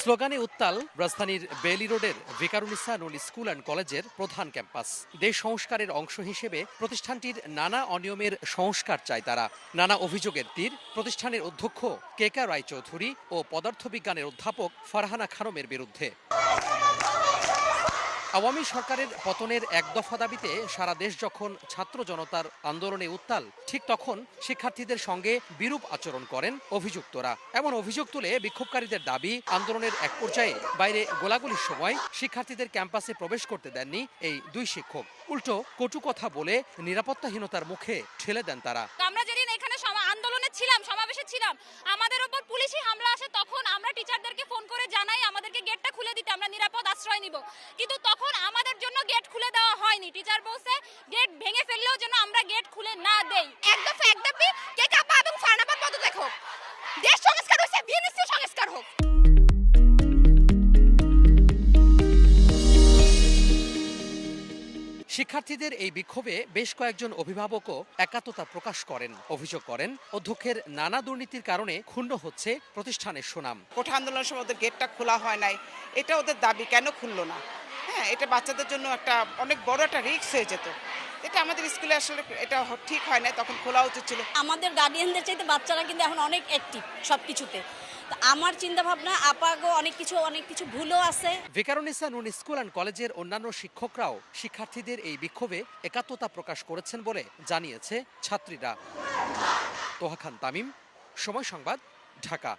স্লোগানে উত্তাল রাজধানীর বেলি রোডের ভিকারুনিসা নুল স্কুল অ্যান্ড কলেজের প্রধান ক্যাম্পাস। দেশ সংস্কারের অংশ হিসেবে প্রতিষ্ঠানটির নানা অনিয়মের সংস্কার চায় তারা। নানা অভিযোগের তীর, প্রতিষ্ঠানের অধ্যক্ষ কেকা রায়চৌধুরী ও পদার্থবিজ্ঞানের অধ্যাপক ফারহানা খানমের বিরুদ্ধে। আওয়ামী সরকারের পতনের এক দফা দাবিতে সারা দেশ যখন ছাত্র জনতার আন্দোলনে উত্তাল, ঠিক তখন শিক্ষার্থীদের সঙ্গে বিরূপ আচরণ করেন অভিযুক্তরা। এমন অভিযোগ তুলে বিক্ষোভকারীদের দাবি, আন্দোলনের এক পর্যায়ে বাইরে গোলাগুলির সময় শিক্ষার্থীদের ক্যাম্পাসে প্রবেশ করতে দেননি এই দুই শিক্ষক। উল্টো কটু কথা বলে নিরাপত্তাহীনতার মুখে ঠেলে দেন তারা। আমরা যেদিন এখানে আন্দোলনে ছিলাম, সমাবেশে ছিলাম, আমাদের ওপর পুলিশি নিরাপদ আশ্রয় নিব। কিন্তু তখন আমাদের জন্য গেট খুলে দেওয়া হয়নি। টিচার বলছে, গেট ভেঙে ফেললেও যেন আমরা গেট খুলে না দেই। এক শিক্ষার্থীদের এই বিক্ষোভে বেশ কয়েকজন অভিভাবকও একাত্মতা প্রকাশ করেন অভিযোগ করেন অধ্যক্ষের নানা দুর্নীতির কারণে ক্ষুণ্ণ হচ্ছে প্রতিষ্ঠানের সুনাম। কোঠা আন্দোলনের সময় ওদের গেটটা খোলা হয় নাই এটা ওদের দাবি কেন খুললো না? হ্যাঁ এটা বাচ্চাদের জন্য একটা অনেক বড় একটা রিস্ক হয়ে যেত। এটা আমাদের স্কুলে আসলে এটা ঠিক হয় না তখন খোলা উচিত ছিল। আমাদের গার্ডিয়ানদের চাইতে বাচ্চারা কিন্তু এখন অনেক অ্যাক্টিভ সব কিছুতে আমার চিন্তা ভাবনা আপাগো অনেক কিছু অনেক কিছু ভুলও আছে। ভিকারুনিসা নুন স্কুল অ্যান্ড কলেজের অন্যান্য শিক্ষকরাও শিক্ষার্থীদের এই বিক্ষোভে একাত্মতা প্রকাশ করেছেন বলে জানিয়েছে ছাত্রীরা। তোহা খান তামিম, সময় সংবাদ, ঢাকা।